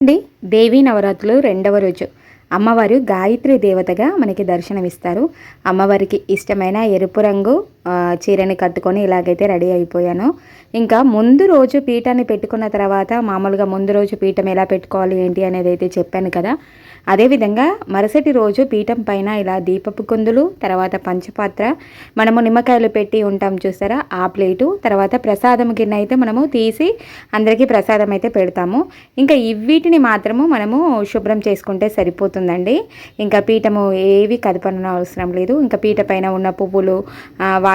అండి దేవీ నవరాత్రులు రెండవ రోజు. అమ్మవారు గాయత్రి దేవతగా మనకి దర్శనమిస్తారు. అమ్మవారికి ఇష్టమైన ఎరుపు రంగు చీరని కట్టుకొని ఇలాగైతే రెడీ అయిపోయాను. ఇంకా ముందు రోజు పీఠాన్ని పెట్టుకున్న తర్వాత మామూలుగా ముందు రోజు పీఠం ఎలా పెట్టుకోవాలి ఏంటి అనేది అయితే చెప్పాను కదా. అదేవిధంగా మరుసటి రోజు పీఠం పైన ఇలా దీపపు కుందులు తర్వాత పంచపాత్ర మనము నిమ్మకాయలు పెట్టి ఉంటాం చూస్తారా ఆ ప్లేటు తర్వాత ప్రసాదం గిన్నె అయితే మనము తీసి అందరికీ ప్రసాదం అయితే పెడతాము. ఇంకా వీటిని మాత్రము మనము శుభ్రం చేసుకుంటే సరిపోతుందండి. ఇంకా పీఠము ఏవి కదపన అవసరం లేదు. ఇంకా పీఠ పైన ఉన్న పువ్వులు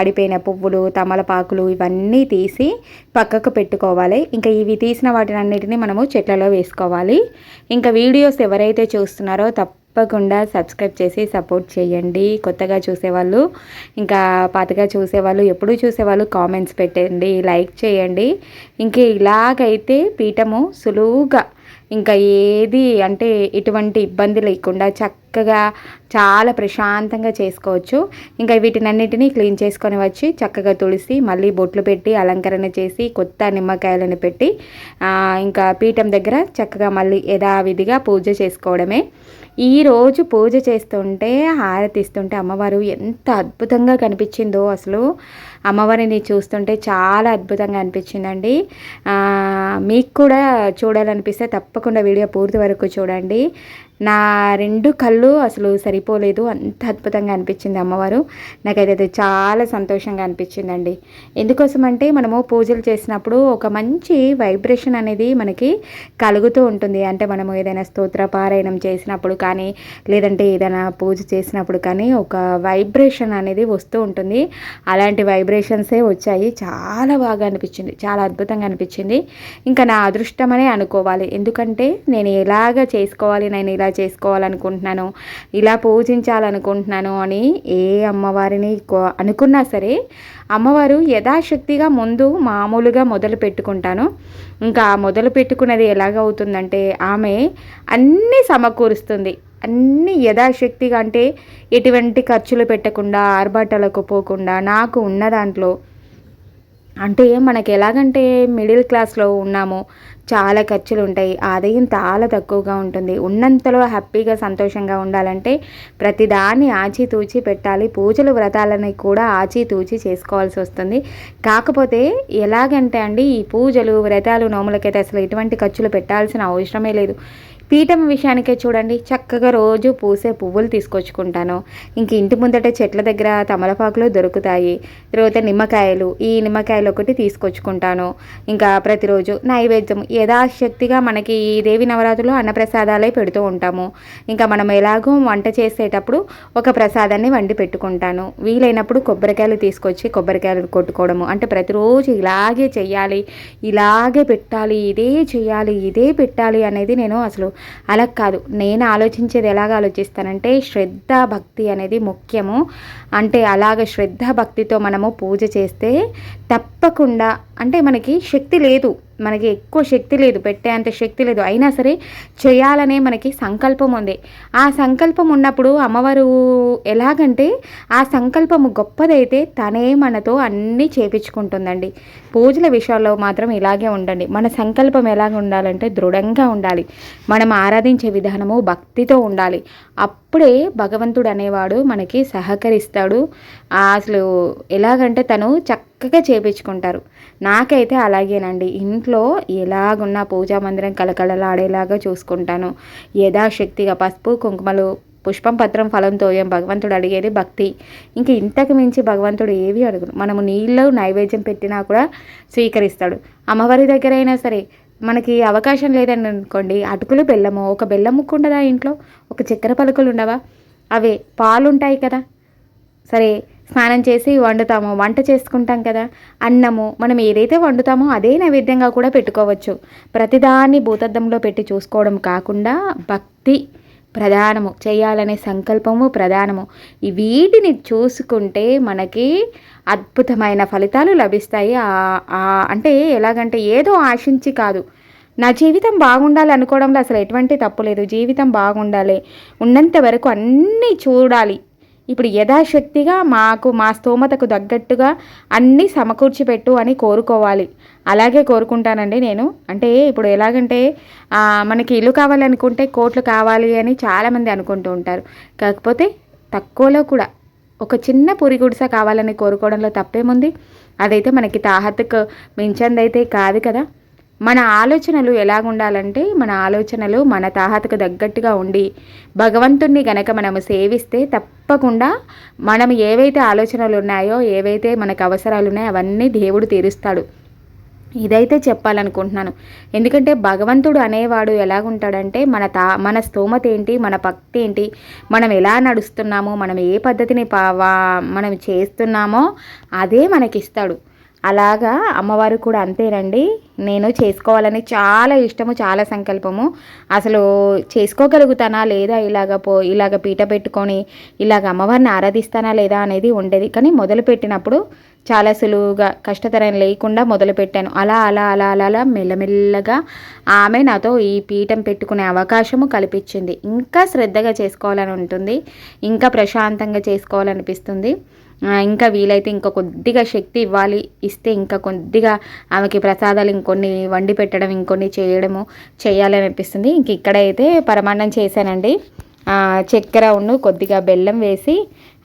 వాడిపోయిన పువ్వులు తమలపాకులు ఇవన్నీ తీసి పక్కకు పెట్టుకోవాలి. ఇంకా ఇవి తీసిన వాటిని అన్నిటిని మనము చెట్లలో వేసుకోవాలి. ఇంకా వీడియోస్ ఎవరైతే చూస్తున్నారో తప్పకుండా సబ్స్క్రైబ్ చేసి సపోర్ట్ చేయండి. కొత్తగా చూసేవాళ్ళు ఇంకా పాతగా చూసేవాళ్ళు ఎప్పుడు చూసేవాళ్ళు కామెంట్స్ పెట్టండి లైక్ చేయండి. ఇంకా ఇలాగైతే పీఠము సులువుగా ఇంకా ఏది అంటే ఎటువంటి ఇబ్బంది లేకుండా చక్కగా చాలా ప్రశాంతంగా చేసుకోవచ్చు. ఇంకా వీటినన్నిటినీ క్లీన్ చేసుకొని వచ్చి చక్కగా తుడిసి మళ్ళీ బొట్లు పెట్టి అలంకరణ చేసి కొత్త నిమ్మకాయలను పెట్టి ఇంకా పీఠం దగ్గర చక్కగా మళ్ళీ యథావిధిగా పూజ చేసుకోవడమే. ఈరోజు పూజ చేస్తుంటే హారతిస్తుంటే అమ్మవారు ఎంత అద్భుతంగా కనిపించిందో అసలు. అమ్మవారిని చూస్తుంటే చాలా అద్భుతంగా అనిపించిందండి. మీకు కూడా చూడాలనిపిస్తే తప్పకుండా వీడియో పూర్తి వరకు చూడండి. నా రెండు కళ్ళు అసలు సరిపోలేదు. అంత అద్భుతంగా అనిపించింది అమ్మవారు. నాకైతే చాలా సంతోషంగా అనిపించిందండి. ఎందుకోసం అంటే మనము పూజలు చేసినప్పుడు ఒక మంచి వైబ్రేషన్ అనేది మనకి కలుగుతూ ఉంటుంది. అంటే మనము ఏదైనా స్తోత్ర పారాయణం చేసినప్పుడు కానీ లేదంటే ఏదైనా పూజ చేసినప్పుడు కానీ ఒక వైబ్రేషన్ అనేది వస్తూ ఉంటుంది. అలాంటి వైబ్రేషన్సే వచ్చాయి. చాలా బాగా అనిపించింది. చాలా అద్భుతంగా అనిపించింది. ఇంకా నా అదృష్టమనే అనుకోవాలి. ఎందుకంటే నేను ఎలాగ చేసుకోవాలి నేను ఇలా చేసుకోవాలనుకుంటున్నాను ఇలా పూజించాలనుకుంటున్నాను అని ఏ అమ్మవారిని అనుకున్నా సరే అమ్మవారు యథాశక్తిగా ముందు మామూలుగా మొదలు పెట్టుకుంటాను. ఇంకా మొదలు పెట్టుకున్నది ఎలాగవుతుందంటే ఆమె అన్నీ సమకూరుస్తుంది. అన్నీ యథాశక్తిగా అంటే ఎటువంటి ఖర్చులు పెట్టకుండా ఆర్భాటాలకు పోకుండా నాకు ఉన్న దాంట్లో అంటే మనకి ఎలాగంటే మిడిల్ క్లాస్లో ఉన్నాము చాలా ఖర్చులు ఉంటాయి ఆదాయం చాలా తక్కువగా ఉంటుంది. ఉన్నంతలో హ్యాపీగా సంతోషంగా ఉండాలంటే ప్రతిదాన్ని ఆచితూచి పెట్టాలి. పూజలు వ్రతాలని కూడా ఆచితూచి చేసుకోవాల్సి వస్తుంది. కాకపోతే ఎలాగంటే అండి ఈ పూజలు వ్రతాలు నోములకైతే అసలు ఎటువంటి ఖర్చులు పెట్టాల్సిన అవసరమే లేదు. పీఠం విషయానికే చూడండి. చక్కగా రోజు పూసే పువ్వులు తీసుకొచ్చుకుంటాను. ఇంక ఇంటి ముందట చెట్ల దగ్గర తమలపాకులు దొరుకుతాయి. తర్వాత నిమ్మకాయలు ఈ నిమ్మకాయలు ఒకటి తీసుకొచ్చుకుంటాను. ఇంకా ప్రతిరోజు నైవేద్యం యథాశక్తిగా మనకి ఈ దేవి నవరాత్రులు అన్నప్రసాదాలే పెడుతూ ఉంటాము. ఇంకా మనం ఎలాగో వంట చేసేటప్పుడు ఒక ప్రసాదాన్ని వండి పెట్టుకుంటాను. వీలైనప్పుడు కొబ్బరికాయలు తీసుకొచ్చి కొబ్బరికాయలు కొట్టుకోవడము. అంటే ప్రతిరోజు ఇలాగే చేయాలి ఇలాగే పెట్టాలి ఇదే చేయాలి ఇదే పెట్టాలి అనేది నేను అసలు అలా కాదు. నేను ఆలోచించేది ఎలాగ ఆలోచిస్తానంటే శ్రద్ధ భక్తి అనేది ముఖ్యము. అంటే అలాగ శ్రద్ధ భక్తితో మనము పూజ చేస్తే తప్పకుండా. అంటే మనకి శక్తి లేదు. మనకి ఎక్కువ శక్తి లేదు. పెట్టే అంత శక్తి లేదు. అయినా సరే చేయాలనే మనకి సంకల్పం ఉంది. ఆ సంకల్పం ఉన్నప్పుడు అమ్మవారు ఎలాగంటే ఆ సంకల్పము గొప్పదైతే తనే మనతో అన్నీ చేపించుకుంటుందండి. పూజల విషయాల్లో మాత్రం ఇలాగే ఉండండి. మన సంకల్పం ఎలాగ ఉండాలంటే దృఢంగా ఉండాలి. మనం ఆరాధించే విధానము భక్తితో ఉండాలి. అప్పుడే భగవంతుడు అనేవాడు మనకి సహకరిస్తాడు. అసలు ఎలాగంటే తను చక్కగా చేపించుకుంటారు. నాకైతే అలాగేనండి. ఇంట్లో ఎలాగున్న పూజా మందిరం కలకలలాడేలాగా చూసుకుంటాను. యథాశక్తిగా పసుపు కుంకుమలు పుష్పం పత్రం ఫలంతో ఏం భగవంతుడు అడిగేది భక్తి. ఇంక ఇంతకు మించి భగవంతుడు ఏవి అడుగును మనము నీళ్ళు నైవేద్యం పెట్టినా కూడా స్వీకరిస్తాడు. అమ్మవారి దగ్గర అయినా సరే మనకి అవకాశం లేదని అనుకోండి అటుకులు బెల్లము ఒక బెల్లం ముక్కు ఉండదా ఇంట్లో? ఒక చక్కెర పలుకులు ఉండవా? అవే పాలుంటాయి కదా. సరే స్నానం చేసి వండుతాము వంట చేసుకుంటాం కదా. అన్నము మనం ఏదైతే వండుతామో అదే నైవేద్యంగా కూడా పెట్టుకోవచ్చు. ప్రతిదాన్ని భూతద్దంలో పెట్టి చూసుకోవడం కాకుండా భక్తి ప్రధానము చేయాలనే సంకల్పము ప్రధానము. వీటిని చూసుకుంటే మనకి అద్భుతమైన ఫలితాలు లభిస్తాయి. అంటే ఎలాగంటే ఏదో ఆశించి కాదు. నా జీవితం బాగుండాలి అనుకోవడంలో అసలు ఎటువంటి తప్పు లేదు. జీవితం బాగుండాలి. ఉన్నంత వరకు అన్నీ చూడాలి. ఇప్పుడు యథాశక్తిగా మాకు మా స్తోమతకు తగ్గట్టుగా అన్నీ సమకూర్చిపెట్టు అని కోరుకోవాలి. అలాగే కోరుకుంటానండి నేను. అంటే ఇప్పుడు ఎలాగంటే మనకి ఇల్లు కావాలనుకుంటే కోట్లు కావాలి అని చాలామంది అనుకుంటూ ఉంటారు. కాకపోతే తక్కువలో కూడా ఒక చిన్న పురి గుడిస కావాలని కోరుకోవడంలో తప్పేముంది? అదైతే మనకి తాహత్కు మించందైతే కాదు కదా. మన ఆలోచనలు ఎలాగుండాలంటే మన ఆలోచనలు మన తాహతకు తగ్గట్టుగా ఉండి భగవంతుణ్ణి గనక మనము సేవిస్తే తప్పకుండా మనం ఏవైతే ఆలోచనలు ఉన్నాయో ఏవైతే మనకు అవసరాలు ఉన్నాయో అవన్నీ దేవుడు తీరుస్తాడు. ఇదైతే చెప్పాలనుకుంటున్నాను. ఎందుకంటే భగవంతుడు అనేవాడు ఎలాగుంటాడంటే మన తా మన స్తోమత ఏంటి మన భక్తి ఏంటి మనం ఎలా నడుస్తున్నామో మనం ఏ పద్ధతిని మనం చేస్తున్నామో అదే మనకిస్తాడు. అలాగా అమ్మవారు కూడా అంతేనండి. నేను చేసుకోవాలని చాలా ఇష్టము చాలా సంకల్పము. అసలు చేసుకోగలుగుతానా లేదా ఇలాగ పో ఇలాగ పీట పెట్టుకొని ఇలాగ అమ్మవారిని ఆరాధిస్తానా లేదా అనేది ఉండేది. కానీ మొదలుపెట్టినప్పుడు చాలా సులువుగా కష్టతరం లేకుండా మొదలుపెట్టాను అలా అలా అలా అలా అలా మెల్లమెల్లగా ఆమె నాతో ఈ పీఠం పెట్టుకునే అవకాశము కల్పించింది. ఇంకా శ్రద్ధగా చేసుకోవాలని ఉంటుంది. ఇంకా ప్రశాంతంగా చేసుకోవాలనిపిస్తుంది. ఇంకా వీలైతే ఇంకా కొద్దిగా శక్తి ఇవ్వాలి ఇస్తే ఇంకా కొద్దిగా ఆమెకి ప్రసాదాలు ఇంకొన్ని వండి పెట్టడం ఇంకొన్ని చేయడము చేయాలని అనిపిస్తుంది. ఇంక ఇక్కడైతే పరమాన్నం చేశానండి. చక్కెర ఉండు కొద్దిగా బెల్లం వేసి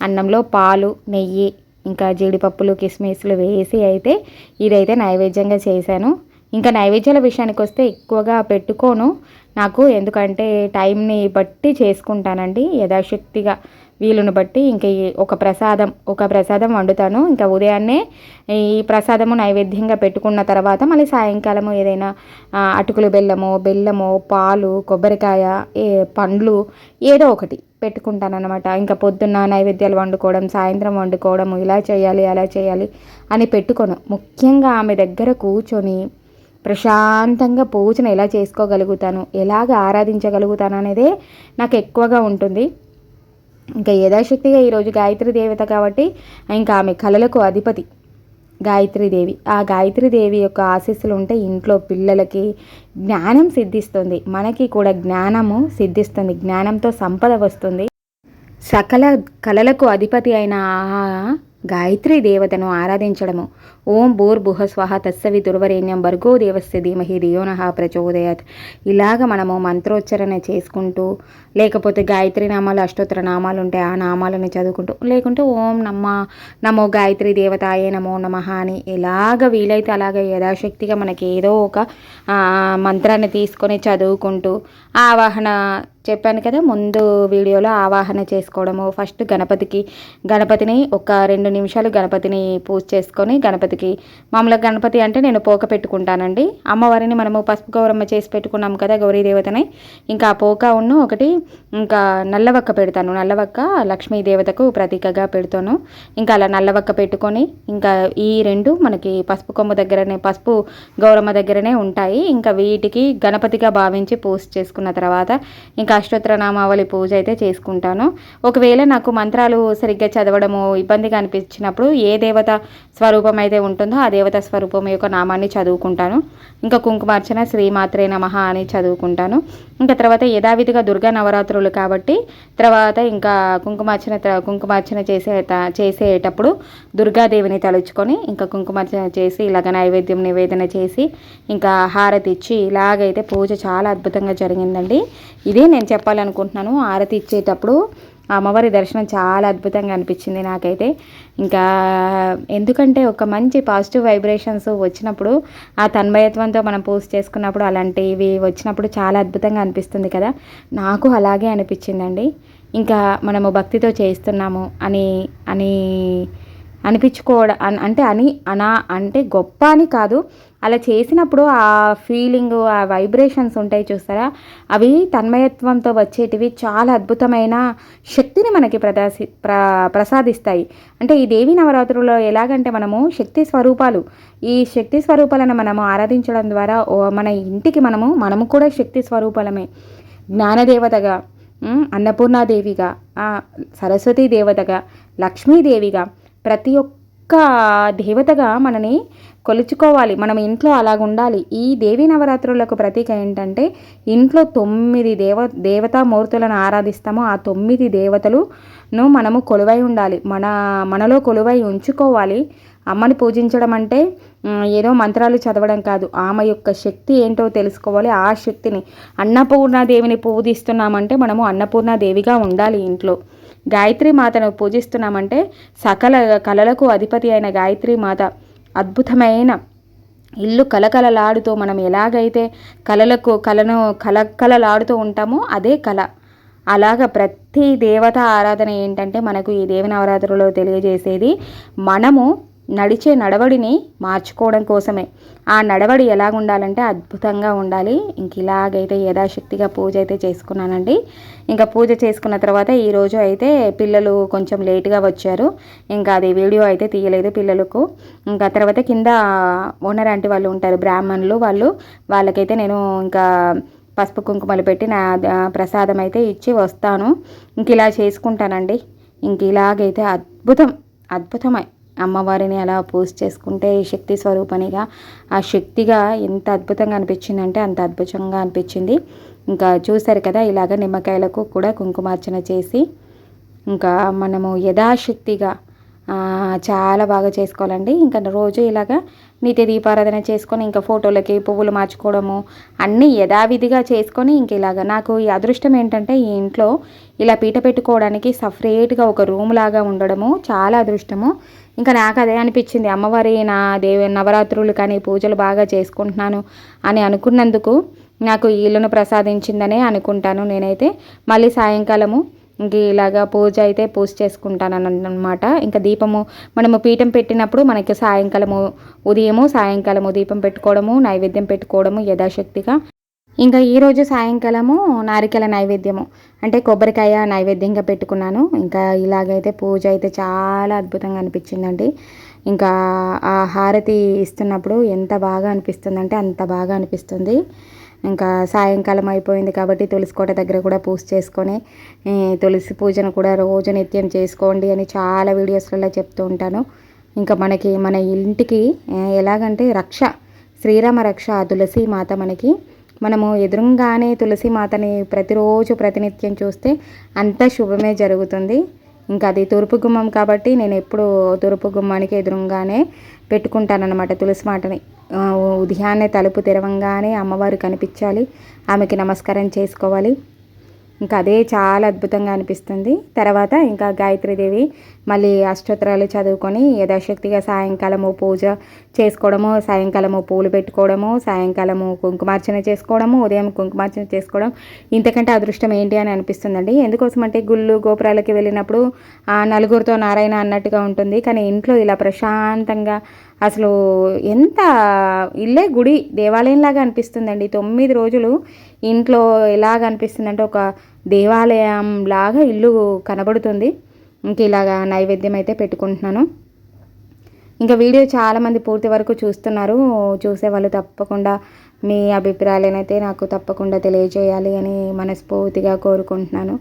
అన్నంలో పాలు నెయ్యి ఇంకా జీడిపప్పులు కిస్మిస్లు వేసి అయితే ఇదైతే నైవేద్యంగా చేశాను. ఇంకా నైవేద్యాల విషయానికి వస్తే ఎక్కువగా పెట్టుకోను. నాకు ఎందుకంటే టైంని బట్టి చేసుకుంటానండి యథాశక్తిగా. వీలును బట్టి ఇంకా ఒక ప్రసాదం ఒక ప్రసాదం వండుతాను. ఇంకా ఉదయాన్నే ఈ ప్రసాదము నైవేద్యంగా పెట్టుకున్న తర్వాత మళ్ళీ సాయంకాలము ఏదైనా అటుకులు బెల్లము బెల్లము పాలు కొబ్బరికాయ పండ్లు ఏదో ఒకటి పెట్టుకుంటానన్నమాట. ఇంకా పొద్దున్న నైవేద్యాలు వండుకోవడం సాయంత్రం వండుకోవడం ఇలా చేయాలి అలా చేయాలి అని పెట్టుకోను. ముఖ్యంగా ఆమె దగ్గర కూర్చొని ప్రశాంతంగా పూజను ఎలా చేసుకోగలుగుతాను ఎలాగ ఆరాధించగలుగుతాను అనేదే నాకు ఎక్కువగా ఉంటుంది. ఇంకా యథాశక్తిగా ఈరోజు గాయత్రి దేవత కాబట్టి ఇంకా ఆమె కళలకు అధిపతి. గాయత్రీదేవి ఆ గాయత్రీదేవి యొక్క ఆశీస్సులు ఉంటే ఇంట్లో పిల్లలకి జ్ఞానం సిద్ధిస్తుంది. మనకి కూడా జ్ఞానము సిద్ధిస్తుంది. జ్ఞానంతో సంపద వస్తుంది. సకల కళలకు అధిపతి అయిన గాయత్రీ దేవతను ఆరాధించడము ఓం భూర్భుహ స్వహ తస్సవి దుర్వరేణ్యం భర్గో దేవస్య ధీమహి దియోనహ ప్రచోదయత్. ఇలాగ మనము మంత్రోచ్చరణ చేసుకుంటూ లేకపోతే గాయత్రి నామాలు అష్టోత్తర నామాలు ఉంటే ఆ నామాలను చదువుకుంటూ లేకుంటే ఓం నమ్మ నమో గాయత్రి దేవతాయే నమో నమ అని ఎలాగ వీలైతే అలాగ యథాశక్తిగా మనకి ఏదో ఒక మంత్రాన్ని తీసుకొని చదువుకుంటూ ఆవాహన చెప్పాను కదా ముందు వీడియోలో ఆవాహన చేసుకోవడము. ఫస్ట్ గణపతికి గణపతిని ఒక రెండు నిమిషాలు గణపతిని పూజ చేసుకొని గణపతి గణపతికి. మామూలుగా గణపతి అంటే నేను పోక పెట్టుకుంటానండి. అమ్మవారిని మనము పసుపు గౌరమ్మ చేసి పెట్టుకున్నాం కదా గౌరీ దేవతని ఇంకా ఆ పోక ఉన్ను ఒకటి ఇంకా నల్లవక్క పెడతాను. నల్లవక్క లక్ష్మీ దేవతకు ప్రతీకగా పెడతాను. ఇంకా అలా నల్లవక్క పెట్టుకొని ఇంకా ఈ రెండు మనకి పసుపు కొమ్మ దగ్గరనే పసుపు గౌరమ్మ దగ్గరనే ఉంటాయి. ఇంకా వీటికి గణపతిగా భావించి పూజ చేసుకున్న తర్వాత ఇంకా అష్టోత్తర నామావళి పూజ అయితే చేసుకుంటాను. ఒకవేళ నాకు మంత్రాలు సరిగ్గా చదవడము ఇబ్బందిగా అనిపించినప్పుడు ఏ దేవత స్వరూపం అయితే ఉంటుందో ఆ దేవత స్వరూపం యొక్క నామాన్ని చదువుకుంటాను. ఇంకా కుంకుమార్చన శ్రీమాత్రే నమ అని చదువుకుంటాను. ఇంకా తర్వాత యథావిధిగా దుర్గా నవరాత్రులు కాబట్టి తర్వాత ఇంకా కుంకుమార్చన కుంకుమార్చన చేసే చేసేటప్పుడు దుర్గాదేవిని తలుచుకొని ఇంకా కుంకుమార్చన చేసి ఇలాగ నైవేద్యం నివేదన చేసి ఇంకా హారతి ఇచ్చి ఇలాగైతే పూజ చాలా అద్భుతంగా జరిగిందండి. ఇదే నేను చెప్పాలనుకుంటున్నాను. హారతి ఇచ్చేటప్పుడు అమ్మవారి దర్శనం చాలా అద్భుతంగా అనిపించింది నాకైతే. ఇంకా ఎందుకంటే ఒక మంచి పాజిటివ్ వైబ్రేషన్స్ వచ్చినప్పుడు ఆ తన్మయత్వంతో మనం పోస్ట్ చేసుకున్నప్పుడు అలాంటివి వచ్చినప్పుడు చాలా అద్భుతంగా అనిపిస్తుంది కదా. నాకు అలాగే అనిపించిందండి. ఇంకా మనము భక్తితో చేస్తున్నాము అని అని అనిపించుకోవడం అంటే అని అనా అంటే గొప్ప అని కాదు. అలా చేసినప్పుడు ఆ ఫీలింగ్ ఆ వైబ్రేషన్స్ ఉంటాయి చూస్తారా? అవి తన్మయత్వంతో వచ్చేటివి చాలా అద్భుతమైన శక్తిని మనకి ప్రదాసి ప్ర ప్రసాదిస్తాయి. అంటే ఈ దేవి నవరాత్రుల్లో ఎలాగంటే మనము శక్తి స్వరూపాలు ఈ శక్తి స్వరూపాలను మనము ఆరాధించడం ద్వారా మన ఇంటికి మనము మనము కూడా శక్తి స్వరూపాలమే. జ్ఞానదేవతగా అన్నపూర్ణాదేవిగా సరస్వతీ దేవతగా లక్ష్మీదేవిగా ప్రతి ఒక్క దేవతగా మనని కొలుచుకోవాలి. మనం ఇంట్లో అలాగ ఉండాలి ఈ దేవీ నవరాత్రులకు ప్రతీక ఏంటంటే ఇంట్లో తొమ్మిది దేవ దేవతామూర్తులను ఆరాధిస్తామో. ఆ తొమ్మిది దేవతలును మనము కొలువై ఉండాలి. మన మనలో కొలువై ఉంచుకోవాలి. అమ్మని పూజించడం అంటే ఏదో మంత్రాలు చదవడం కాదు. ఆమె యొక్క శక్తి ఏంటో తెలుసుకోవాలి. ఆ శక్తిని అన్నపూర్ణాదేవిని పూజిస్తున్నామంటే మనము అన్నపూర్ణాదేవిగా ఉండాలి ఇంట్లో. గాయత్రి మాతను పూజిస్తున్నామంటే సకల కళలకు అధిపతి అయిన గాయత్రి మాత అద్భుతమైన ఇల్లు కలకలలాడుతూ మనం ఎలాగైతే కళలకు కళను కలకలలాడుతూ ఉంటామో అదే కళ. అలాగ ప్రతి దేవత ఆరాధన ఏంటంటే మనకు ఈ దేవనవరాత్రులో తెలియజేసేది మనము నడిచే నడవడిని మార్చుకోవడం కోసమే. ఆ నడవడి ఎలాగ ఉండాలంటే అద్భుతంగా ఉండాలి. ఇంక ఇలాగైతే యథాశక్తిగా పూజ అయితే చేసుకున్నానండి. ఇంకా పూజ చేసుకున్న తర్వాత ఈరోజు అయితే పిల్లలు కొంచెం లేట్గా వచ్చారు. ఇంకా అది వీడియో అయితే తీయలేదు పిల్లలకు. ఇంకా తర్వాత కింద ఓనర్ అంటే వాళ్ళు ఉంటారు బ్రాహ్మణులు వాళ్ళు. వాళ్ళకైతే నేను ఇంకా పసుపు కుంకుమలు పెట్టి నా ప్రసాదం అయితే ఇచ్చి వస్తాను. ఇంక ఇలా చేసుకుంటానండి. ఇంక ఇలాగైతే అద్భుతం అద్భుతమై. అమ్మవారిని అలా పూజ చేసుకుంటే శక్తి స్వరూపనిగా ఆ శక్తిగా ఎంత అద్భుతంగా అనిపించిందంటే అంత అద్భుతంగా అనిపించింది. ఇంకా చూశారు కదా ఇలాగ నిమ్మకాయలకు కూడా కుంకుమార్చన చేసి ఇంకా మనము యథాశక్తిగా చాలా బాగా చేసుకోవాలండి. ఇంకా రోజు ఇలాగా నిత్య దీపారాధన చేసుకొని ఇంకా ఫోటోలకి పువ్వులు మార్చుకోవడము అన్నీ యథావిధిగా చేసుకొని ఇంక ఇలాగా నాకు ఈ అదృష్టం ఏంటంటే ఈ ఇంట్లో ఇలా పీట పెట్టుకోవడానికి సపరేట్గా ఒక రూమ్ లాగా ఉండడము చాలా అదృష్టము. ఇంకా నాకు అదే అనిపించింది. అమ్మవారి నా దేవి నవరాత్రులు కానీ పూజలు బాగా చేసుకుంటున్నాను అని అనుకున్నందుకు నాకు ఇల్లును ప్రసాదించిందనే అనుకుంటాను నేనైతే. మళ్ళీ సాయంకాలము ఇంక ఇలాగా పూజ అయితే పూజ చేసుకుంటాను అనమాట ఇంకా దీపము మనము పీఠం పెట్టినప్పుడు మనకి సాయంకాలము ఉదయము సాయంకాలము దీపం పెట్టుకోవడము నైవేద్యం పెట్టుకోవడము యథాశక్తిగా ఇంకా ఈరోజు సాయంకాలము నారికల నైవేద్యము. అంటే కొబ్బరికాయ నైవేద్యంగా పెట్టుకున్నాను. ఇంకా ఇలాగైతే పూజ అయితే చాలా అద్భుతంగా అనిపించిందండి. ఇంకా ఆ హారతి ఇస్తున్నప్పుడు ఎంత బాగా అనిపిస్తుందంటే అంత బాగా అనిపిస్తుంది. ఇంకా సాయంకాలం అయిపోయింది కాబట్టి తులసి కోట దగ్గర కూడా పూజ చేసుకొని తులసి పూజను కూడా రోజు నిత్యం చేసుకోండి అని చాలా వీడియోస్లలో చెప్తూ ఉంటాను. ఇంకా మనకి మన ఇంటికి ఎలాగంటే రక్ష శ్రీరామ రక్ష తులసి మాత మనకి మనము ఎదురుగానే తులసి మాతని ప్రతిరోజు ప్రతినిత్యం చూస్తే అంత శుభమే జరుగుతుంది. ఇంకా అది తూర్పు గుమ్మం కాబట్టి నేను ఎప్పుడు తూర్పు గుమ్మానికి ఎదురుగానే పెట్టుకుంటానన్నమాట తులసి మాటని. ఉదయాన్నే తలుపు తెరవంగానే అమ్మవారు కనిపించాలి. ఆమెకి నమస్కారం చేసుకోవాలి. ఇంకా అదే చాలా అద్భుతంగా అనిపిస్తుంది. తర్వాత ఇంకా గాయత్రీదేవి మళ్ళీ అష్టోత్తరాలు చదువుకొని యథాశక్తిగా సాయంకాలము పూజ చేసుకోవడము సాయంకాలము పూలు పెట్టుకోవడము సాయంకాలము కుంకుమార్చన చేసుకోవడము ఉదయం కుంకుమార్చన చేసుకోవడం ఇంతకంటే అదృష్టం ఏంటి అని అనిపిస్తుందండి. ఎందుకోసం అంటే గుళ్ళు గోపురాలకి వెళ్ళినప్పుడు నలుగురితో నారాయణ అన్నట్టుగా ఉంటుంది. కానీ ఇంట్లో ఇలా ప్రశాంతంగా అసలు ఎంత ఇల్లే గుడి దేవాలయంలాగా అనిపిస్తుందండి. తొమ్మిది రోజులు ఇంట్లో ఎలాగ అనిపిస్తుందంటే ఒక దేవాలయం లాగా ఇల్లు కనబడుతుంది. ఇంక ఇలాగా నైవేద్యం అయితే పెట్టుకుంటున్నాను. ఇంకా వీడియో చాలామంది పూర్తి వరకు చూస్తున్నారు. చూసేవాళ్ళు తప్పకుండా మీ అభిప్రాయాలనైతే నాకు తప్పకుండా తెలియజేయాలి అని మనస్ఫూర్తిగా కోరుకుంటున్నాను.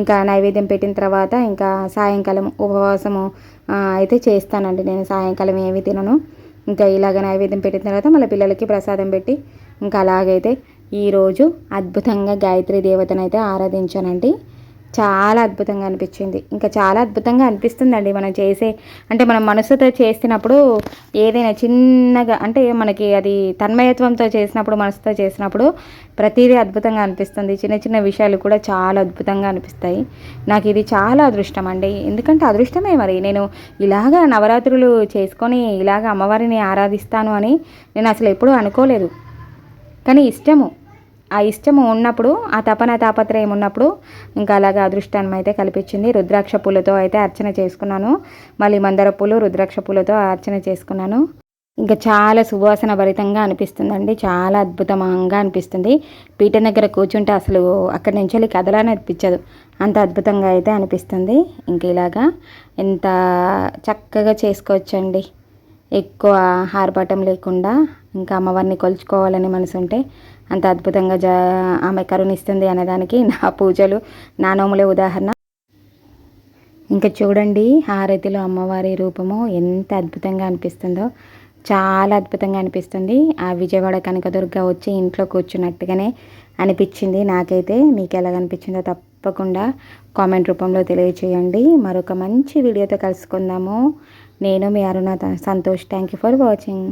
ఇంకా నైవేద్యం పెట్టిన తర్వాత ఇంకా సాయంకాలం ఉపవాసము అయితే చేస్తానండి. నేను సాయంకాలం ఏమి తినను. ఇంకా ఇలాగ నైవేద్యం పెట్టిన తర్వాత మళ్ళీ పిల్లలకి ప్రసాదం పెట్టి ఇంకా అలాగైతే ఈరోజు అద్భుతంగా గాయత్రి దేవతను అయితే ఆరాధించానండి. చాలా అద్భుతంగా అనిపించింది. ఇంకా చాలా అద్భుతంగా అనిపిస్తుందండి మనం చేసే అంటే మనం మనసుతో చేసినప్పుడు ఏదైనా చిన్నగా అంటే మనకి అది తన్మయత్వంతో చేసినప్పుడు మనసుతో చేసినప్పుడు ప్రతిదీ అద్భుతంగా అనిపిస్తుంది. చిన్న చిన్న విషయాలు కూడా చాలా అద్భుతంగా అనిపిస్తాయి. నాకు ఇది చాలా అదృష్టం అండి. ఎందుకంటే అదృష్టమే మరి. నేను ఇలాగా నవరాత్రులు చేసుకొని ఇలాగ అమ్మవారిని ఆరాధిస్తాను అని నేను అసలు ఎప్పుడూ అనుకోలేదు. కానీ ఇష్టము. ఆ ఇష్టము ఉన్నప్పుడు ఆ తపన తాపత్రయం ఉన్నప్పుడు ఇంకా అలాగా అదృష్టాన్ని అయితే కల్పించింది. రుద్రాక్ష పూలతో అయితే అర్చన చేసుకున్నాను. మళ్ళీ మందర పూలు రుద్రాక్ష పూలతో అర్చన చేసుకున్నాను. ఇంకా చాలా సువాసన భరితంగా అనిపిస్తుందండి. చాలా అద్భుతంగా అనిపిస్తుంది. పీట దగ్గర కూర్చుంటే అసలు అక్కడి నుంచి వెళ్ళి కదలని అనిపించదు. అంత అద్భుతంగా అయితే అనిపిస్తుంది. ఇంక ఇలాగా ఎంత చక్కగా చేసుకోవచ్చండి. ఎక్కువ హార్పాటం లేకుండా ఇంకా అమ్మవారిని కొలుచుకోవాలని మనసు ఉంటే అంత అద్భుతంగా జా ఆమె కరుణిస్తుంది అనేదానికి నా పూజలు నా నోములే ఉదాహరణ. ఇంకా చూడండి హారతిలో అమ్మవారి రూపము ఎంత అద్భుతంగా అనిపిస్తుందో. చాలా అద్భుతంగా అనిపిస్తుంది. ఆ విజయవాడ కనకదుర్గ వచ్చి ఇంట్లో కూర్చున్నట్టుగానే అనిపించింది నాకైతే. మీకు ఎలా అనిపించిందో తప్పకుండా కామెంట్ రూపంలో తెలియచేయండి. మరొక మంచి వీడియోతో కలుసుకుందాము. నేను మీ Aruna Santosh. Thank you for watching